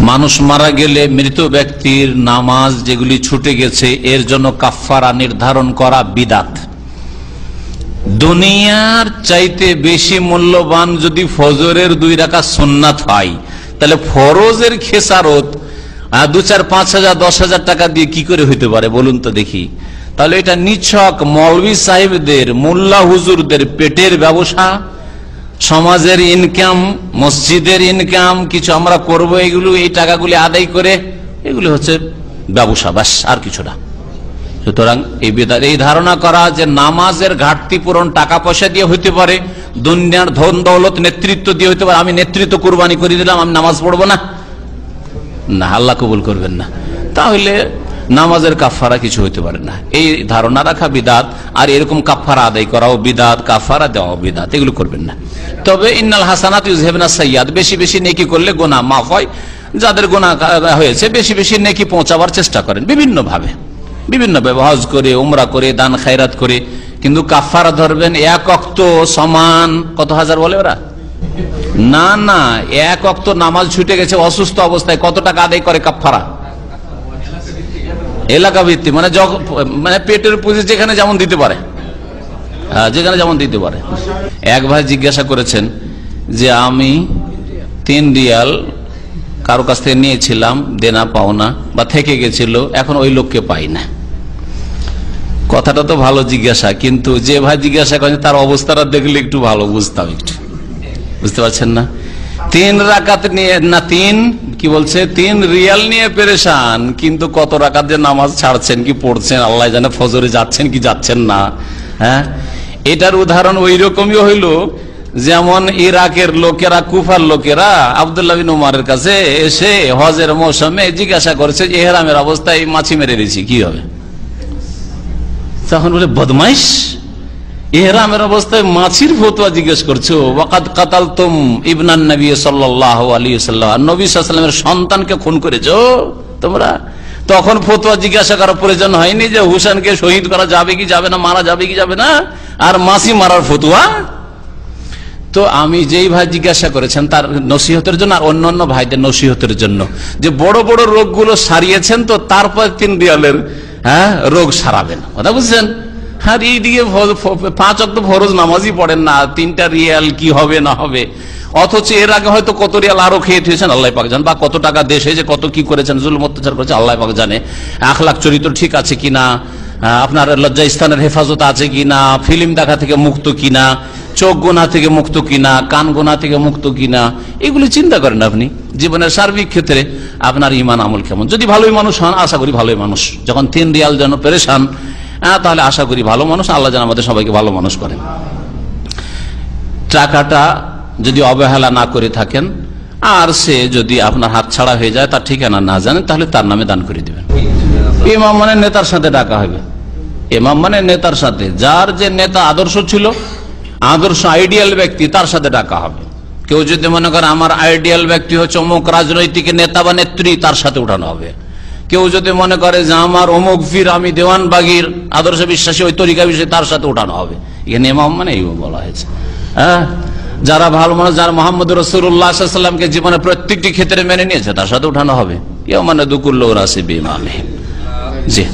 মানুষ মারা গেলে মৃত ব্যক্তির নামাজ যেগুলি ছুটে গেছে, এর জন্য কাফারা নির্ধারণ করা বিদাত। দুনিয়ার চাইতে বেশি মূল্যবান যদি ফজরের দুই রাখা সোননাথ হয়, তাহলে ফরজের খেসারত দু চার পাঁচ হাজার, দশ হাজার টাকা দিয়ে কি করে হইতে পারে বলুন তো দেখি। তাহলে এটা নিছক মৌলভী সাহেবদের, মোল্লা হুজুরদের পেটের ব্যবসা সমাজের ইনকাম মসজিদের ইনকাম কিছু আমরা করব, এগুলো, এই টাকাগুলি আদায় করে, এগুলি হচ্ছে ব্যবসা বাস আর কিছু না। সুতরাং এই এই ধারণা করা যে নামাজের ঘাটতি পূরণ, টাকা পয়সা দিয়ে হইতে পারে, দুনিয়ার ধন দৌলত, নেতৃত্ব দিয়ে হইতে পারে, আমি নেতৃত্ব কোরবানি করে দিলাম, আমি নামাজ পড়ব না? না, আল্লাহ কবুল করবেন না। তাহলে নামাজের কাফারা কিছু হইতে পারে না। এই ধারণা রাখা বিদাত, আর এরকম কাফারা আদায় করাও বিদাত কাফারা দেওয়া বিদাত, এগুলো করবেন না। তবে ইন্নাল হাসানাত ইউজহেবনা সৈয়াদ বেশি বেশি নেকি করলে গোনা মাফ হয়। যাদের গোনা হয়েছে, বেশি বেশি নেকি পৌঁছাবার চেষ্টা করেন বিভিন্ন ভাবে বিভিন্ন হজ করে, উমরা করে, দান খায়রাত করে, কিন্তু কাফারা ধরবেন এক অক্ত সমান, কত হাজার বলে ওরা? না না, এক অক্ত নামাজ ছুটে গেছে, অসুস্থ অবস্থায় কত টাকা আদায় করে কাফারা এলাকা ভিত্তি মানে মানে পেটের পুঁজি যেখানে যেমন দিতে পারে। হ্যাঁ, যেখানে যেমন দিতে পারে। এক ভাই জিজ্ঞাসা করেছেন যে আমি তিন রিয়াল কারও কাছ থেকে নিয়েছিলাম দেনা পাওনা বা থেকে গেছিল এখন ওই লোককে পাই না। কথাটা তো ভালো জিজ্ঞাসা কিন্তু যে ভাই জিজ্ঞাসা করেন তার অবস্থাটা দেখলে একটু ভালো বুঝতাম একটু। বুঝতে পারছেন না? তিন রাকাত নিয়ে, না, তিন, কি বলছে? তিন রিয়াল নিয়ে পেরেশান, কিন্তু কত রাকাত যে নামাজ ছাড়ছেন, কি পড়ছেন, আল্লাহ জানে ফজরে যাচ্ছেন কি যাচ্ছেন না হ্যাঁ? এটার উদাহরণ ওই রকমই হইল, যেমন ইরাকের লোকেরা, কুফার লোকেরা, আবদুল্লাহ বিন উমারের কাছে এসে হজের মৌসুমে জিজ্ঞাসা করেছে, এহরামের অবস্থায় মাছি মেরে দিয়েছি, কি হবে? তখন বলে, বদমাইশ? এহরামের অবস্থায় মাছির ফতুয়া জিজ্ঞেস করছ, ওয়াকাদ কাতাল তুম ইবনান নবী সাল্লাহ আলী সাল্লাহ নবী সাল্লামের সন্তানকে খুন করেছ তোমরা? তখন ফতুয়া জিজ্ঞাসা করার প্রয়োজন হয়নি যে হুসেনকে শহীদ করা যাবে কি যাবে না, মারা যাবে কি যাবে না? আর মাসি মারার ফতুয়া? তো আমি যেই ভাই জিজ্ঞাসা করেছেন, তার নসিহতের জন্য আর অন্যান্য ভাইদের নসিহতের জন্য। যে বড় বড় রোগগুলো সারিয়েছেন তো তারপর তিন রিয়ালের হ্যাঁ রোগ সারাবেন। কথা বুঝছেন? হ্যাঁ এইদিকে পাঁচ অক্ট ফরজ নামাজই পড়েন না। তিনটা রিয়াল কি হবে, না হবে? অথচ এর আগে হয়তো কত রিয়াল আরও খেয়ে থুয়েছেন আল্লাহ পাক জান। বা কত টাকা দেশে যে কত কি করেছেন, জুলুম অত্যাচার করেছেন, আল্লাহ পাক জানে। আখলাখ চরিত্র ঠিক আছে কিনা? আপনার লজ্জা স্থানের হেফাজত আছে কিনা? ফিল্ম দেখা থেকে মুক্ত কিনা? চোখ গোনা থেকে মুক্ত কিনা? কান গোনা থেকে মুক্ত কিনা? এগুলি চিন্তা করেন আপনি। জীবনের সার্বিক ক্ষেত্রে আপনার ইমান আমল কেমন? যদি ভালোই মানুষ হন, আশা করি ভালোই মানুষ। যখন তিন রিয়াল যেন পেরেশান আহ, তাহলে আশা করি ভালো মানুষ আল্লাহ যেন আমাদের সবাইকে ভালো মানুষ করেন। টাকাটা যদি অবহেলা না করে থাকেন আর সে যদি আপনার হাত ছাড়া হয়ে যায় তার ঠিকানা না জানেন তাহলে তার নামে দান করে দিবেন। ইমাম মানে নেতার সাথে ডাকা হবে। ইমাম মানে নেতার সাথে। যার যে নেতা আদর্শ ছিল আদর্শ আইডিয়াল ব্যক্তি তার সাথে ডাকা হবে। কেউ যদি মনে করে আমার আইডিয়াল ব্যক্তি হচ্ছে অমুক রাজনৈতিক নেতা বা নেত্রী তার সাথে উঠানো হবে। কেউ যদি মনে করে যে আমার অমুক ফির আমি দেওয়ান বাগির, আদর্শ বিশ্বাসী ওই তরিকা বিষয়ে তার সাথে উঠানো হবে। এখানে ইমাম মানে বলা হয়েছে। হ্যাঁ? যারা ভালো মানুষ, যারা মোহাম্মদ রসুল্লাহামকে জীবনে প্রত্যেকটি ক্ষেত্রে মেনে নিয়েছে, তার সাথে উঠানো হবে। কেউ মানে দুকুল্লো রাসে বিমামে জি।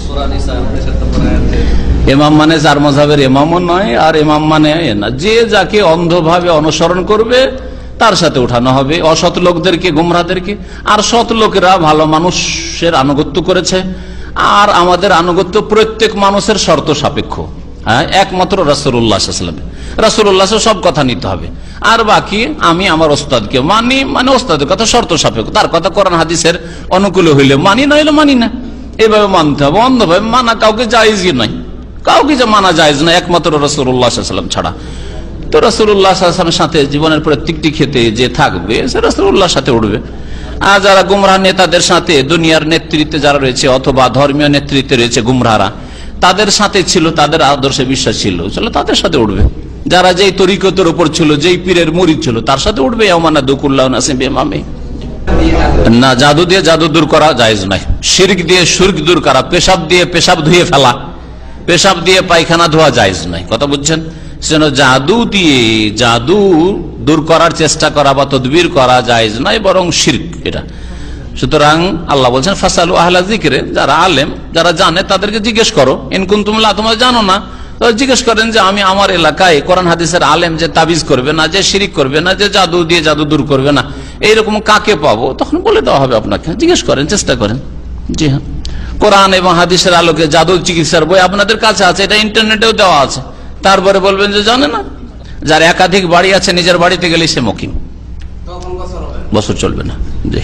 এমাম মানে যার মজাবের এমামও নয়, আর এমাম মানে না, যে যাকে অন্ধভাবে অনুসরণ করবে তার সাথে উঠানো হবে। অসৎ লোকদেরকে গুমরাদেরকে আর সৎ লোকেরা, ভালো মানুষের আনুগত্য করেছে। আর আমাদের আনুগত্য প্রত্যেক মানুষের শর্ত সাপেক্ষ। হ্যাঁ একমাত্র রাসুল্লাহাম রাসুল্লাহ সব কথা নিতে হবে। আর বাকি আমি আমার ওস্তাদকে মানি মানে ওস্তাদের কথা শর্ত সাপেক্ষ। তার কথা কোরআন হাদিসের অনুকূলে হইলে মানি, না হইলে মানি না। এভাবে মানতে হবে, অন্ধভাবে মানা কাউকে জায়জই নাই। কাউকে যে মানা যায় না একমাত্র রসুল্লাহাম ছাড়া। তো রসুল্লাহামের সাথে জীবনের প্রত্যেকটি ক্ষেত্রে যে থাকবে, সে রসুল্লাহর সাথে উঠবে। আর যারা গুমরাহ নেতাদের সাথে দুনিয়ার নেতৃত্বে যারা রয়েছে অথবা ধর্মীয় নেতৃত্বে রয়েছে গুমরাহারা, তাদের সাথে ছিল, তাদের আদর্শে বিশ্বাস ছিল, চলো তাদের সাথে উঠবে। যারা যেই তরিকতের উপর ছিল, যেই পীরের মুড়ি ছিল, তার সাথে উঠবে আমানা দুকুল্লাহ নাসিম না, জাদু দিয়ে জাদু দূর করা জায়েজ নাই শির্ক দিয়ে সুর্ক দূর করা, পেশাব দিয়ে পেশাব ধুয়ে ফেলা, পেশাব দিয়ে পায়খানা ধোয়া জায়েজ নাই কথা বুঝছেন? সেজন্য জাদু দিয়ে জাদু দূর করার চেষ্টা করা বা তদবির করা জায়েজ নয়, বরং শির্ক এটা। সুতরাং আল্লাহ বলছেন, ফাসালু আহলা জিকরে যারা আলেম, যারা জানে, তাদেরকে জিজ্ঞেস করো। এনকুন তুমলা তোমরা জানো না। জিজ্ঞেস করেন যে, আমি আমার এলাকায় কোরআন হাদিসের আলেম যে তাবিজ করবে না, যে শিরিক করবে না, যে জাদু দিয়ে জাদু দূর করবে না, এইরকম কাকে পাবো? তখন বলে দেওয়া হবে আপনাকে। জিজ্ঞেস করেন, চেষ্টা করেন। জি হ্যাঁ। কোরআন এবং হাদিসের আলোকে জাদু চিকিৎসার বই আপনাদের কাছে আছে, এটা ইন্টারনেটেও দেওয়া আছে। তারপরে বলবেন যে জানে না। যার একাধিক বাড়ি আছে নিজের বাড়িতে গেলে সে মকিম বছর চলবে না। জি।